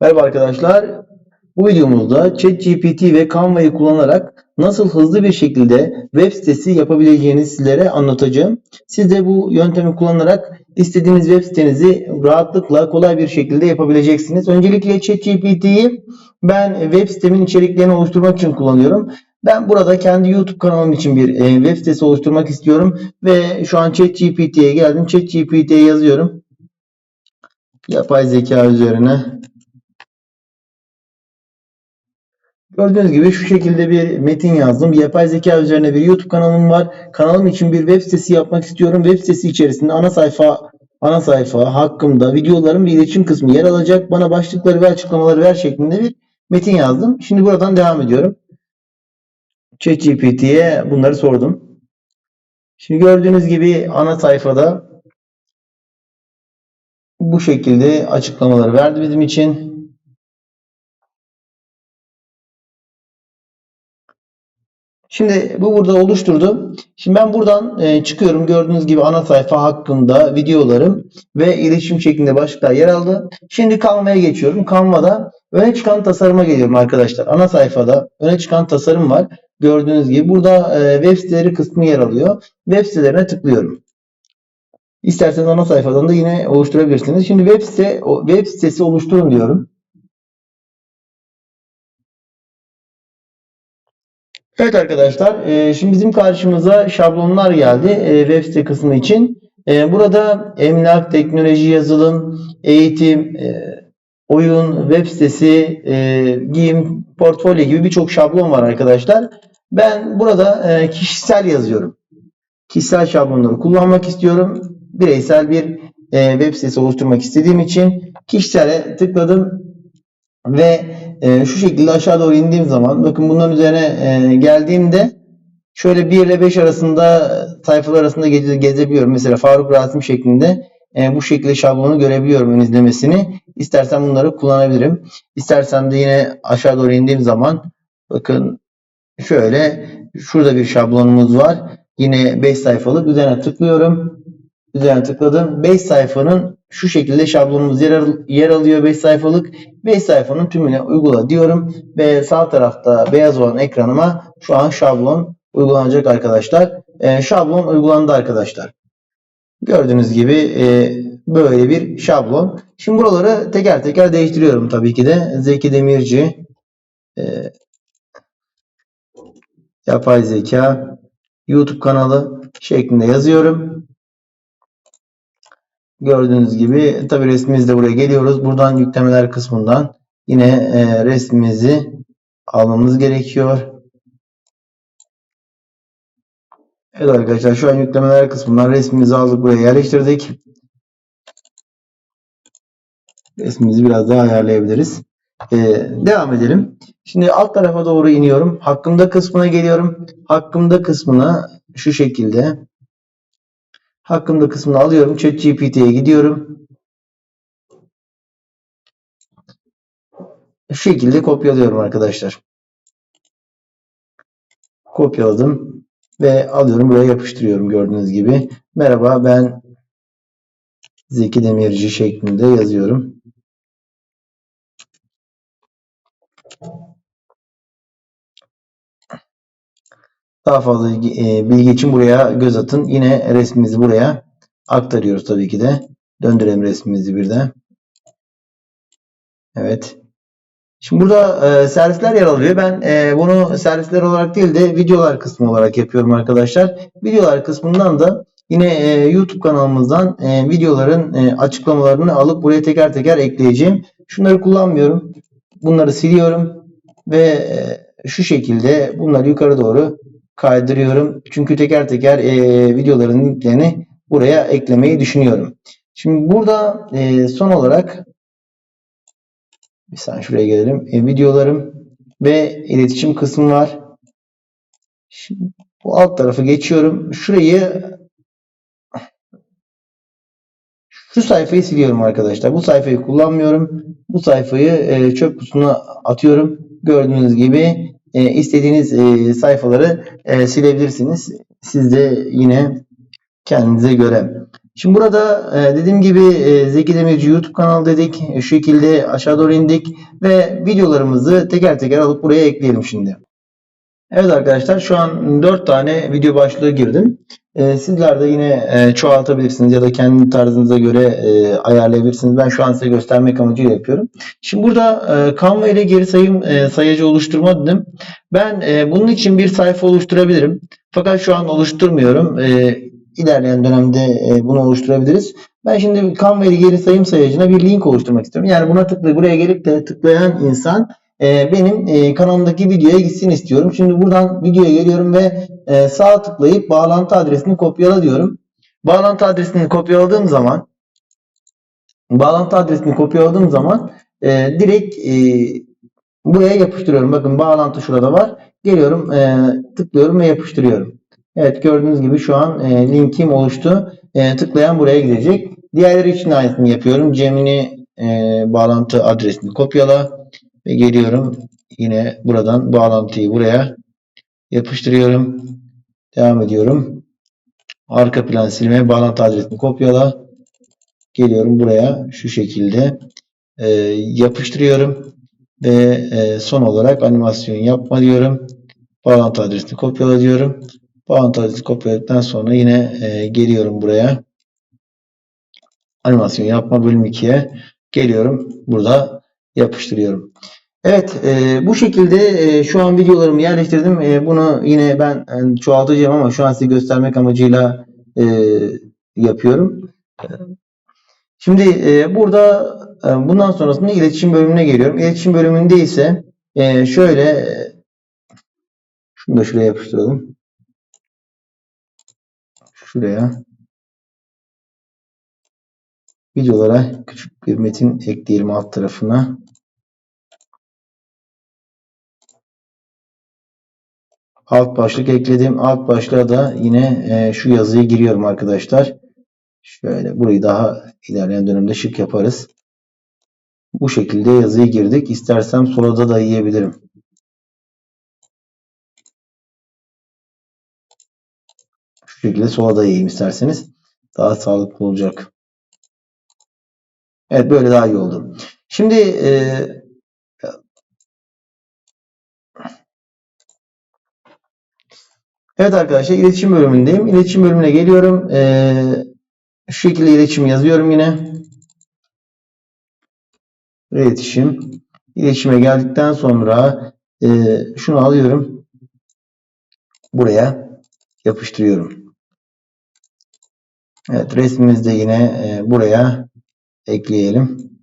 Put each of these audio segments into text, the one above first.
Merhaba arkadaşlar. Bu videomuzda ChatGPT ve Canva'yı kullanarak nasıl hızlı bir şekilde web sitesi yapabileceğini sizlere anlatacağım. Siz de bu yöntemi kullanarak istediğiniz web sitenizi rahatlıkla kolay bir şekilde yapabileceksiniz. Öncelikle ChatGPT'yi ben web sitemin içeriklerini oluşturmak için kullanıyorum. Ben burada kendi YouTube kanalım için bir e, web sitesi oluşturmak istiyorum ve şu an ChatGPT'ye geldim. ChatGPT'ye yazıyorum. Yapay zeka üzerine Gördüğünüz gibi şu şekilde bir metin yazdım. Yapay zeka üzerine bir YouTube kanalım var. Kanalım için bir web sitesi yapmak istiyorum. Web sitesi içerisinde ana sayfa ana sayfa hakkımda videoların bir iletişim kısmı yer alacak. Bana başlıkları ve açıklamaları ver şeklinde bir metin yazdım. Şimdi buradan devam ediyorum. ChatGPT'ye bunları sordum. Şimdi gördüğünüz gibi ana sayfada bu şekilde açıklamaları verdi bizim için. Şimdi bu burada oluşturdu. Şimdi ben buradan e, çıkıyorum. Gördüğünüz gibi ana sayfa hakkında videolarım ve iletişim şeklinde başlıklar yer aldı. Şimdi Canva'ya geçiyorum. Canva'da öne çıkan tasarıma geliyorum arkadaşlar. Ana sayfada öne çıkan tasarım var. Gördüğünüz gibi burada e, web siteleri kısmı yer alıyor. Web sitelerine tıklıyorum. İsterseniz ana sayfadan da yine oluşturabilirsiniz. Şimdi web site web sitesi oluşturun diyorum. Evet arkadaşlar, e, şimdi bizim karşımıza şablonlar geldi e, web site kısmı için. E, burada emlak, teknoloji, yazılım, eğitim, oyun, web sitesi, giyim, portfolyo gibi birçok şablon var arkadaşlar. Ben burada kişisel yazıyorum. Kişisel şablonları kullanmak istiyorum. Bireysel bir web sitesi oluşturmak istediğim için kişisele tıkladım ve e, şu şekilde aşağı doğru indiğim zaman bakın bunların üzerine e, geldiğimde şöyle 1 ile 5 arasında sayfalar arasında geze, gezebiliyorum. Mesela Faruk Rasim şeklinde e, bu şekilde şablonu görebiliyorum ön izlemesini. İstersen bunları kullanabilirim. İstersem de yine aşağı doğru indiğim zaman bakın şöyle şurada bir şablonumuz var. Yine 5 sayfalık üzerine tıklıyorum. Üzerine tıkladım. 5 sayfanın şu şekilde şablonumuz yer, yer alıyor 5 sayfalık. 5 sayfanın tümüne uygula diyorum ve sağ tarafta beyaz olan ekranıma şu an şablon uygulanacak arkadaşlar. E, şablon uygulandı arkadaşlar. Gördüğünüz gibi e, böyle bir şablon. Şimdi buraları teker teker değiştiriyorum tabii ki de. Zeki Demirci e, yapay zeka YouTube kanalı şeklinde yazıyorum. Gördüğünüz gibi tabi resmimizde buraya geliyoruz. Buradan yüklemeler kısmından yine e, resmimizi almamız gerekiyor. Evet arkadaşlar şu an yüklemeler kısmından resmimizi aldık buraya yerleştirdik. Resmimizi biraz daha ayarlayabiliriz. Ee, devam edelim. Şimdi alt tarafa doğru iniyorum. Hakkımda kısmına geliyorum. Hakkımda kısmına şu şekilde Hakkımda kısmını alıyorum. ChatGPT'ye gidiyorum. Şu şekilde kopyalıyorum arkadaşlar. Kopyaladım ve alıyorum buraya yapıştırıyorum gördüğünüz gibi. Merhaba ben Zeki Demirci şeklinde yazıyorum. Daha fazla e, bilgi için buraya göz atın. Yine resmimizi buraya aktarıyoruz tabii ki de. Döndürelim resmimizi bir de. Evet. Şimdi burada e, servisler yer alıyor. Ben e, bunu servisler olarak değil de videolar kısmı olarak yapıyorum arkadaşlar. Videolar kısmından da yine e, YouTube kanalımızdan e, videoların e, açıklamalarını alıp buraya teker teker ekleyeceğim. Şunları kullanmıyorum. Bunları siliyorum ve e, şu şekilde bunları yukarı doğru kaydırıyorum. Çünkü teker teker e, videoların linklerini buraya eklemeyi düşünüyorum. Şimdi burada e, son olarak bir saniye şuraya gelelim. E, videolarım ve iletişim kısmı var. Şimdi bu alt tarafı geçiyorum. Şurayı şu sayfayı siliyorum arkadaşlar. Bu sayfayı kullanmıyorum. Bu sayfayı e, çöp kutusuna atıyorum. Gördüğünüz gibi e, istediğiniz e, sayfaları e, silebilirsiniz. Siz de yine kendinize göre. Şimdi burada e, dediğim gibi e, Zeki Demirci YouTube kanalı dedik. Şu şekilde aşağı doğru indik ve videolarımızı teker teker alıp buraya ekleyelim şimdi. Evet arkadaşlar şu an 4 tane video başlığı girdim. Ee, sizler de yine e, çoğaltabilirsiniz ya da kendi tarzınıza göre e, ayarlayabilirsiniz. Ben şu an size göstermek amacıyla yapıyorum. Şimdi burada e, Canva ile geri sayım e, sayacı oluşturma dedim. Ben e, bunun için bir sayfa oluşturabilirim. Fakat şu an oluşturmuyorum. E, ilerleyen dönemde e, bunu oluşturabiliriz. Ben şimdi Canva ile geri sayım sayacına bir link oluşturmak istiyorum. Yani buna tıklayıp buraya gelip de tıklayan insan e, benim e, kanalımdaki videoya gitsin istiyorum. Şimdi buradan videoya geliyorum ve e, sağ tıklayıp bağlantı adresini kopyala diyorum. Bağlantı adresini kopyaladığım zaman bağlantı adresini kopyaladığım zaman e, direkt e, buraya yapıştırıyorum. Bakın bağlantı şurada var. Geliyorum e, tıklıyorum ve yapıştırıyorum. Evet gördüğünüz gibi şu an e, linkim oluştu. E, tıklayan buraya gidecek. Diğerleri için aynısını yapıyorum. Cemini e, bağlantı adresini kopyala ve geliyorum. Yine buradan bağlantıyı buraya yapıştırıyorum. Devam ediyorum. Arka plan silme bağlantı adresini kopyala. Geliyorum buraya şu şekilde e, yapıştırıyorum ve e, son olarak animasyon yapma diyorum. Bağlantı adresini kopyala diyorum. Bağlantı adresini kopyaladıktan sonra yine e, geliyorum buraya. Animasyon yapma bölüm 2'ye geliyorum. Burada yapıştırıyorum. Evet e, bu şekilde e, şu an videolarımı yerleştirdim. E, bunu yine ben e, çoğaltacağım ama şu an size göstermek amacıyla e, yapıyorum. Şimdi e, burada e, bundan sonrasında iletişim bölümüne geliyorum. İletişim bölümünde ise e, şöyle şunu da şuraya yapıştıralım. Şuraya videolara küçük bir metin ekleyelim alt tarafına. Alt başlık ekledim. Alt başlığa da yine e, şu yazıyı giriyorum arkadaşlar. Şöyle burayı daha ilerleyen dönemde şık yaparız. Bu şekilde yazıyı girdik. İstersem solada da yiyebilirim. Şu şekilde sola da yiyeyim isterseniz. Daha sağlıklı olacak. Evet böyle daha iyi oldu. Şimdi e, Evet arkadaşlar iletişim bölümündeyim. İletişim bölümüne geliyorum. Ee, şu şekilde iletişim yazıyorum yine. İletişim. İletişime geldikten sonra e, şunu alıyorum. Buraya yapıştırıyorum. Evet resmimizi de yine e, buraya ekleyelim.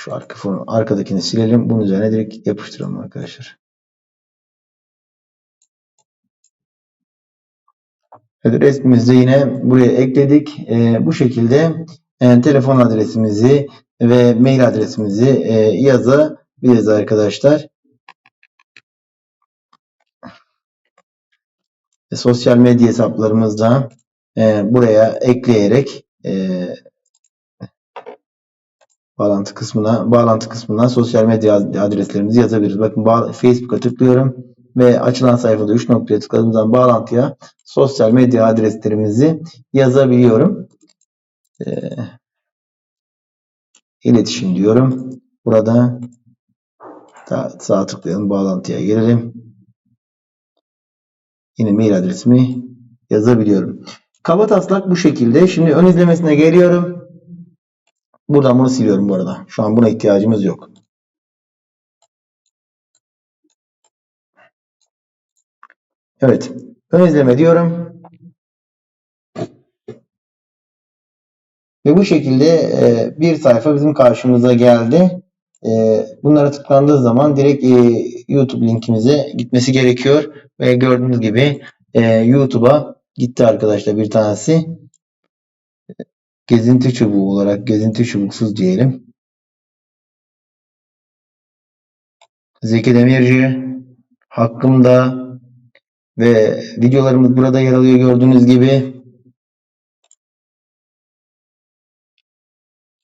Şu arka fonu, arkadakini silelim. Bunun üzerine direkt yapıştıralım arkadaşlar. Evet, resmimizi yine buraya ekledik. E, bu şekilde e, telefon adresimizi ve mail adresimizi e, yazabiliriz arkadaşlar. E, sosyal medya hesaplarımızda e, buraya ekleyerek e, bağlantı kısmına bağlantı kısmına sosyal medya adreslerimizi yazabiliriz. Bakın Facebook'a tıklıyorum ve açılan sayfada 3 noktaya tıkladığım zaman bağlantıya sosyal medya adreslerimizi yazabiliyorum. Ee, iletişim diyorum. Burada sağ tıklayalım bağlantıya gelelim. Yine mail adresimi yazabiliyorum. Kaba taslak bu şekilde. Şimdi ön izlemesine geliyorum. Buradan bunu siliyorum bu arada. Şu an buna ihtiyacımız yok. Evet. Ön izleme diyorum. Ve bu şekilde e, bir sayfa bizim karşımıza geldi. E, bunlara tıklandığı zaman direkt e, YouTube linkimize gitmesi gerekiyor. Ve gördüğünüz gibi YouTube'a gitti arkadaşlar bir tanesi. Gezinti çubuğu olarak gezinti çubuksuz diyelim. Zeki Demirci hakkımda ve videolarımız burada yer alıyor gördüğünüz gibi.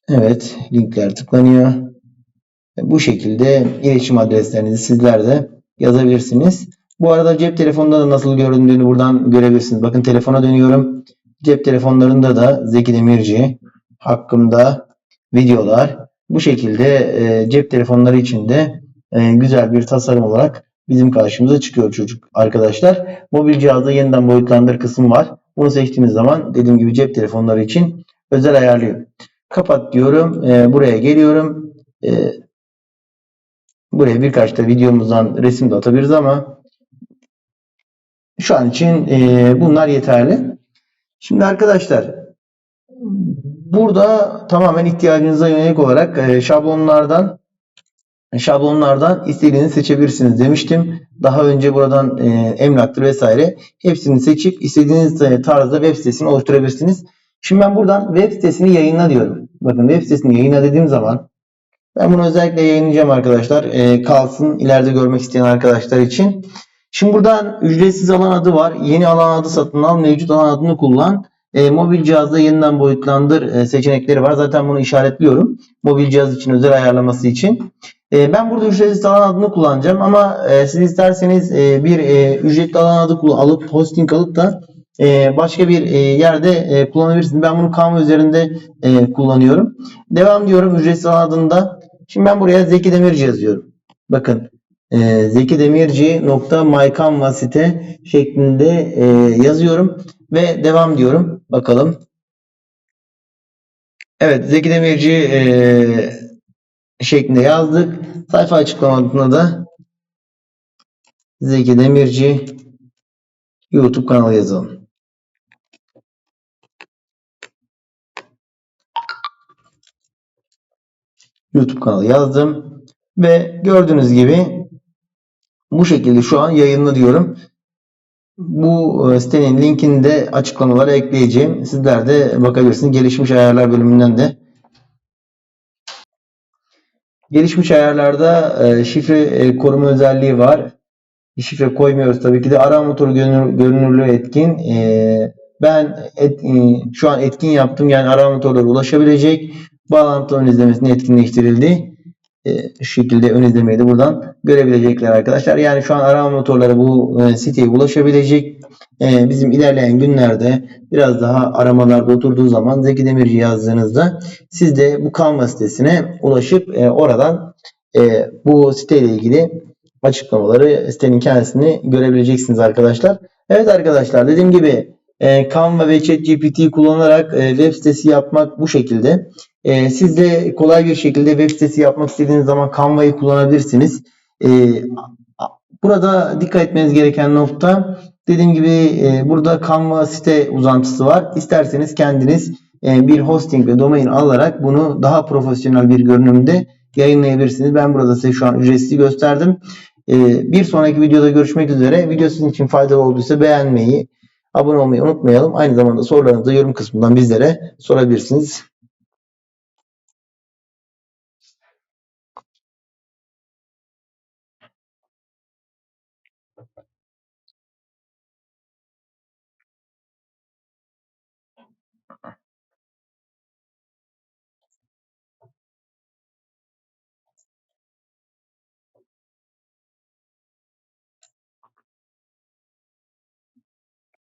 Evet linkler tıklanıyor. Bu şekilde iletişim adreslerinizi sizler de yazabilirsiniz. Bu arada cep telefonunda da nasıl göründüğünü buradan görebilirsiniz. Bakın telefona dönüyorum. Cep telefonlarında da Zeki Demirci hakkında videolar bu şekilde e, cep telefonları için de e, güzel bir tasarım olarak bizim karşımıza çıkıyor çocuk arkadaşlar. Mobil cihazda yeniden boyutlandır kısmı var. Bunu seçtiğimiz zaman dediğim gibi cep telefonları için özel ayarlıyor. Kapat diyorum. E, buraya geliyorum. Buraya birkaç da videomuzdan resim de atabiliriz ama şu an için bunlar yeterli. Şimdi arkadaşlar burada tamamen ihtiyacınıza yönelik olarak e, şablonlardan şablonlardan istediğinizi seçebilirsiniz demiştim. Daha önce buradan e, emlaktır vesaire hepsini seçip istediğiniz e, tarzda web sitesini oluşturabilirsiniz. Şimdi ben buradan web sitesini yayınla diyorum. Bakın web sitesini yayınla dediğim zaman ben bunu özellikle yayınlayacağım arkadaşlar. E, kalsın ileride görmek isteyen arkadaşlar için. Şimdi buradan ücretsiz alan adı var. Yeni alan adı satın al, mevcut alan adını kullan. E, mobil cihazda yeniden boyutlandır e, seçenekleri var. Zaten bunu işaretliyorum. Mobil cihaz için özel ayarlaması için. E, ben burada ücretsiz alan adını kullanacağım ama e, siz isterseniz e, bir e, ücretli alan adı alıp hosting alıp da e, başka bir e, yerde e, kullanabilirsiniz. Ben bunu Canva üzerinde e, kullanıyorum. Devam diyorum ücretsiz alan adında. Şimdi ben buraya Zeki Demirci yazıyorum. Bakın e, zekidemirci.mycanva site şeklinde e, yazıyorum ve devam diyorum. Bakalım. Evet Zeki Demirci e, şeklinde yazdık. Sayfa açıklamasında da Zeki Demirci YouTube kanalı yazalım. YouTube kanalı yazdım ve gördüğünüz gibi bu şekilde şu an yayınlı diyorum. Bu e, sitenin linkini de açıklamalara ekleyeceğim. Sizler de bakabilirsiniz. Gelişmiş ayarlar bölümünden de Gelişmiş ayarlarda e, şifre e, koruma özelliği var. Şifre koymuyoruz tabii ki de. Arama motoru görünür, görünürlüğü etkin. Ben et, şu an etkin yaptım. Yani arama motorları ulaşabilecek. Bağlantı ön izlemesinin etkinleştirildi. E, şekilde ön izlemeyi de buradan görebilecekler arkadaşlar. Yani şu an arama motorları bu e, siteye ulaşabilecek. E, bizim ilerleyen günlerde biraz daha aramalarda oturduğu zaman Zeki Demirci yazdığınızda siz de bu Canva sitesine ulaşıp oradan bu siteyle ilgili açıklamaları sitenin kendisini görebileceksiniz arkadaşlar. Evet arkadaşlar dediğim gibi Canva ve ChatGPT kullanarak web sitesi yapmak bu şekilde. E, siz de kolay bir şekilde web sitesi yapmak istediğiniz zaman Canva'yı kullanabilirsiniz. E, burada dikkat etmeniz gereken nokta dediğim gibi e, burada Canva site uzantısı var. İsterseniz kendiniz e, bir hosting ve domain alarak bunu daha profesyonel bir görünümde yayınlayabilirsiniz. Ben burada size şu an ücretsiz gösterdim. E, bir sonraki videoda görüşmek üzere. Video sizin için faydalı olduysa beğenmeyi, abone olmayı unutmayalım. Aynı zamanda sorularınızı yorum kısmından bizlere sorabilirsiniz.